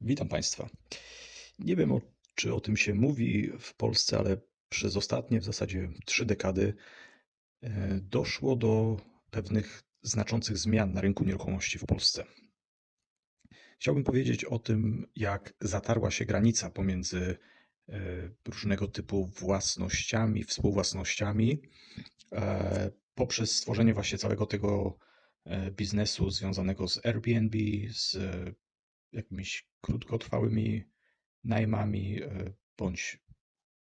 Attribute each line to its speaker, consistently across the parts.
Speaker 1: Witam Państwa. Nie wiem, o, czy o tym się mówi w Polsce, ale przez ostatnie w zasadzie trzy dekady e, doszło do pewnych znaczących zmian na rynku nieruchomości w Polsce. Chciałbym powiedzieć o tym, jak zatarła się granica pomiędzy e, różnego typu własnościami, współwłasnościami, e, poprzez stworzenie właśnie całego tego biznesu związanego z Airbnb, z jakimiś krótkotrwałymi najmami e, bądź,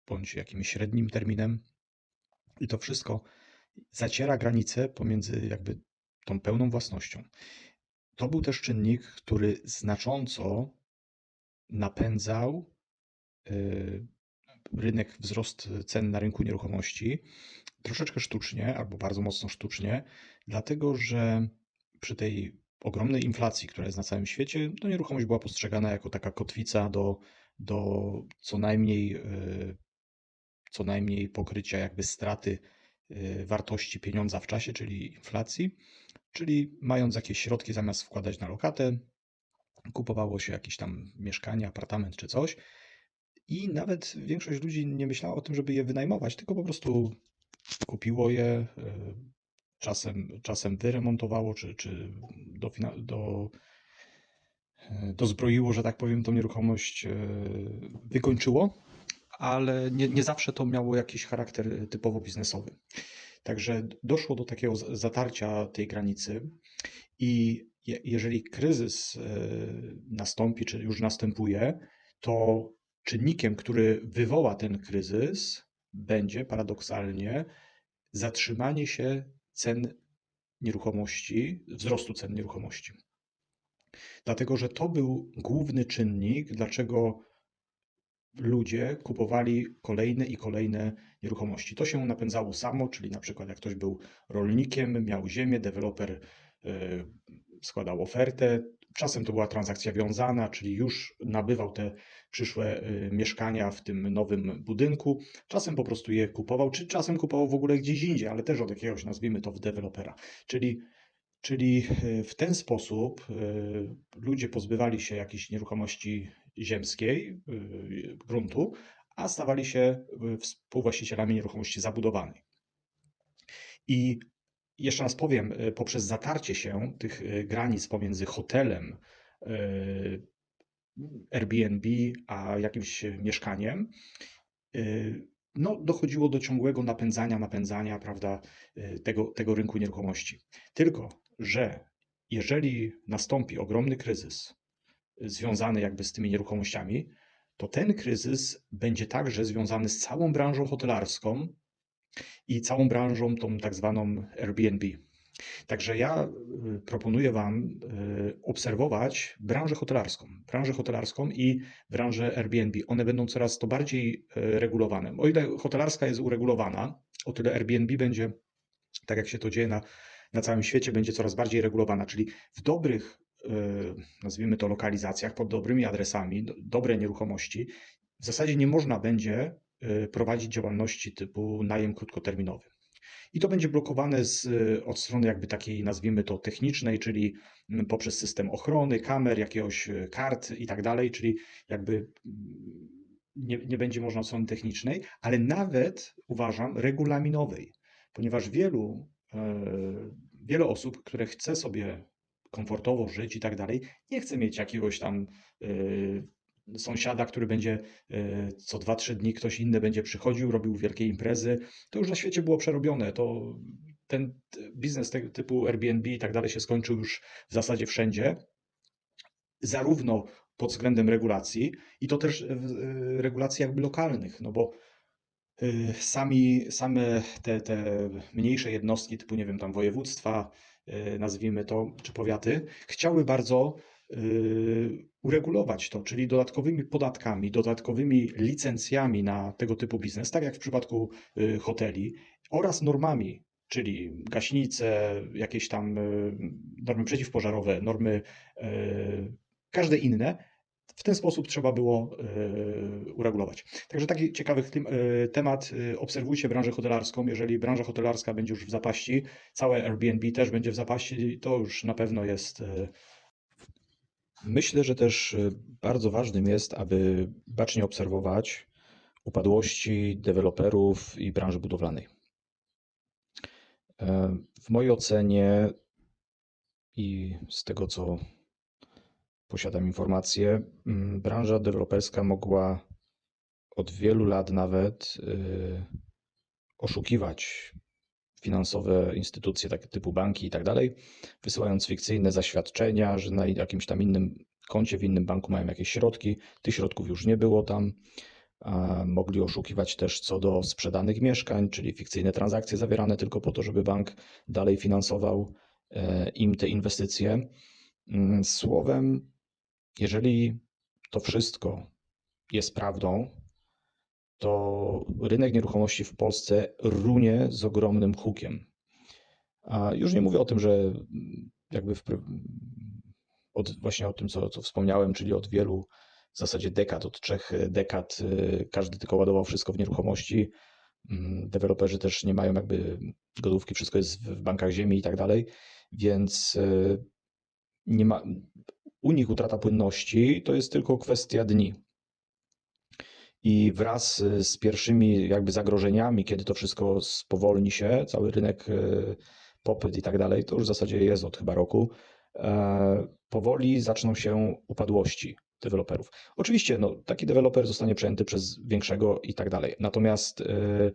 Speaker 1: bądź jakimś średnim terminem. I to wszystko zaciera granice pomiędzy jakby tą pełną własnością. To był też czynnik, który znacząco napędzał e, rynek, wzrost cen na rynku nieruchomości. Troszeczkę sztucznie, albo bardzo mocno sztucznie, dlatego że przy tej ogromnej inflacji, która jest na całym świecie, to nieruchomość była postrzegana jako taka kotwica do, do co najmniej e, co najmniej pokrycia jakby straty e, wartości pieniądza w czasie, czyli inflacji, czyli mając jakieś środki zamiast wkładać na lokatę, kupowało się jakieś tam mieszkanie, apartament czy coś. I nawet większość ludzi nie myślała o tym, żeby je wynajmować, tylko po prostu kupiło je, e, czasem, czasem wyremontowało, czy, czy do, do, e, dozbroiło, że tak powiem, tą nieruchomość e, wykończyło, ale nie, nie zawsze to miało jakiś charakter typowo biznesowy. Także doszło do takiego zatarcia tej granicy i jeżeli kryzys e, nastąpi, czy już następuje, to czynnikiem, który wywoła ten kryzys, będzie paradoksalnie zatrzymanie się cen nieruchomości, wzrostu cen nieruchomości. Dlatego, że to był główny czynnik, dlaczego ludzie kupowali kolejne i kolejne nieruchomości. To się napędzało samo, czyli na przykład jak ktoś był rolnikiem, miał ziemię, deweloper e, składał ofertę, Czasem to była transakcja wiązana, czyli już nabywał te przyszłe y, mieszkania w tym nowym budynku. Czasem po prostu je kupował, czy czasem kupował w ogóle gdzieś indziej, ale też od jakiegoś, nazwijmy to, dewelopera. Czyli, czyli y, w ten sposób y, ludzie pozbywali się jakiejś nieruchomości ziemskiej, gruntu, a stawali się współwłaścicielami nieruchomości zabudowanej. I jeszcze raz powiem, poprzez zatarcie się tych granic pomiędzy hotelem, Airbnb, a jakimś mieszkaniem, no, dochodziło do ciągłego napędzania, napędzania prawda, tego, tego rynku nieruchomości. Tylko, że jeżeli nastąpi ogromny kryzys związany jakby z tymi nieruchomościami, to ten kryzys będzie także związany z całą branżą hotelarską, i całą branżą, tą tak zwaną Airbnb. Także ja y, proponuję Wam y, obserwować branżę hotelarską, branżę hotelarską i branżę Airbnb. One będą coraz to bardziej y, regulowane. O ile hotelarska jest uregulowana, o tyle Airbnb będzie, tak jak się to dzieje na, na całym świecie, będzie coraz bardziej regulowana, czyli w dobrych, nazwijmy to lokalizacjach, pod dobrymi adresami, dobre nieruchomości, w zasadzie nie można będzie prowadzić działalności typu najem krótkoterminowy. I to będzie blokowane z, od strony jakby takiej, nazwijmy to technicznej, czyli mm, poprzez system ochrony, kamer, jakiegoś y, kart i tak dalej, czyli jakby mm, nie, nie będzie można od strony technicznej, ale nawet uważam regulaminowej, ponieważ wielu, e, wiele osób, które chce sobie komfortowo żyć i tak dalej, nie chce mieć jakiegoś tam e, sąsiada, który będzie e, co 2-3 dni ktoś inny będzie przychodził, robił wielkie imprezy. To już na świecie było przerobione. To ten biznes typu Airbnb i tak dalej się skończył już w zasadzie wszędzie. Zarówno pod względem regulacji i to też e, regulacji jakby lokalnych, no bo e, sami, same te, te mniejsze jednostki typu, nie wiem, tam województwa, nazwijmy to, czy powiaty, chciały bardzo uregulować to, czyli dodatkowymi podatkami, dodatkowymi licencjami na tego typu biznes, tak jak w przypadku yy, hoteli, oraz normami, czyli gaśnice, jakieś tam yy, normy przeciwpożarowe, normy każde inne, w ten sposób trzeba było uregulować. Także taki ciekawy temat. Obserwujcie branżę hotelarską. Jeżeli branża hotelarska będzie już w zapaści, całe Airbnb też będzie w zapaści, to już na pewno jest Myślę, że też y, bardzo ważnym jest, aby bacznie obserwować upadłości deweloperów i branży budowlanej. E, w mojej ocenie i z tego, co posiadam informacje, mm, branża deweloperska mogła od wielu lat nawet y, oszukiwać finansowe instytucje takie typu banki i tak dalej, wysyłając fikcyjne zaświadczenia, że na jakimś tam innym koncie w innym banku mają jakieś środki. Tych środków już nie było tam. Mogli oszukiwać też co do sprzedanych mieszkań, czyli fikcyjne transakcje zawierane tylko po to, żeby bank dalej finansował e, im te inwestycje. Mm, słowem, jeżeli to wszystko jest prawdą, to rynek nieruchomości w Polsce runie z ogromnym hukiem. A już nie mówię o tym, że jakby w, od, właśnie o tym, co, co wspomniałem, czyli od wielu w zasadzie dekad, od trzech dekad, y, każdy tylko ładował wszystko w nieruchomości. Mm, deweloperzy też nie mają jakby gotówki, wszystko jest w bankach ziemi i tak dalej, więc y, nie ma, u nich utrata płynności to jest tylko kwestia dni. I wraz y, z pierwszymi jakby zagrożeniami, kiedy to wszystko spowolni się, cały rynek, y, popyt i tak dalej, to już w zasadzie jest od chyba roku, e, powoli zaczną się upadłości deweloperów. Oczywiście no, taki deweloper zostanie przejęty przez większego i tak dalej. Natomiast y,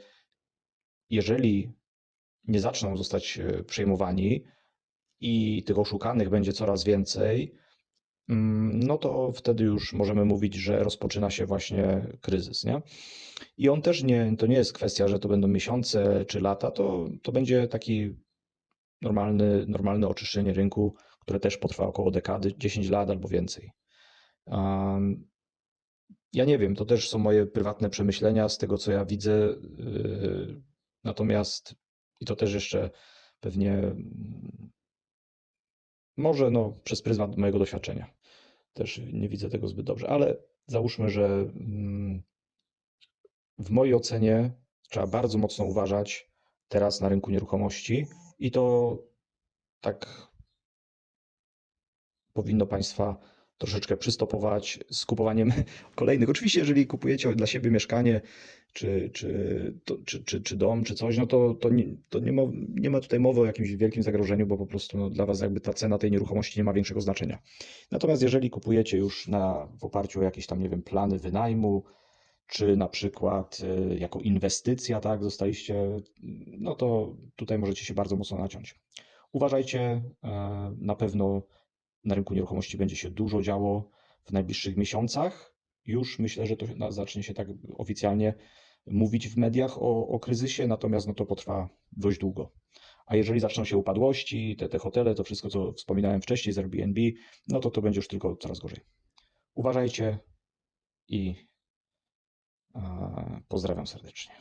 Speaker 1: jeżeli nie zaczną zostać przejmowani i tych oszukanych będzie coraz więcej, no to wtedy już możemy mówić, że rozpoczyna się właśnie kryzys, nie? I on też nie, to nie jest kwestia, że to będą miesiące czy lata, to, to będzie taki normalny, normalne oczyszczenie rynku, które też potrwa około dekady, 10 lat albo więcej. Um, ja nie wiem, to też są moje prywatne przemyślenia z tego, co ja widzę. Yy, natomiast, i to też jeszcze pewnie może no, przez pryzmat mojego doświadczenia. Też nie widzę tego zbyt dobrze, ale załóżmy, że mm, w mojej ocenie trzeba bardzo mocno uważać teraz na rynku nieruchomości i to tak powinno Państwa troszeczkę przystopować z kupowaniem kolejnych. Oczywiście, jeżeli kupujecie dla siebie mieszkanie, czy, czy, to, czy, czy, czy dom, czy coś, no to, to, nie, to nie, ma, nie ma tutaj mowy o jakimś wielkim zagrożeniu, bo po prostu no, dla Was jakby ta cena tej nieruchomości nie ma większego znaczenia. Natomiast jeżeli kupujecie już na, w oparciu o jakieś tam, nie wiem, plany wynajmu, czy na przykład y, jako inwestycja, tak, zostaliście, no to tutaj możecie się bardzo mocno naciąć. Uważajcie, e, na pewno na rynku nieruchomości będzie się dużo działo w najbliższych miesiącach. Już myślę, że to zacznie się tak oficjalnie mówić w mediach o, o kryzysie, natomiast no to potrwa dość długo. A jeżeli zaczną się upadłości, te, te hotele, to wszystko, co wspominałem wcześniej z Airbnb, no to to będzie już tylko coraz gorzej. Uważajcie i pozdrawiam serdecznie.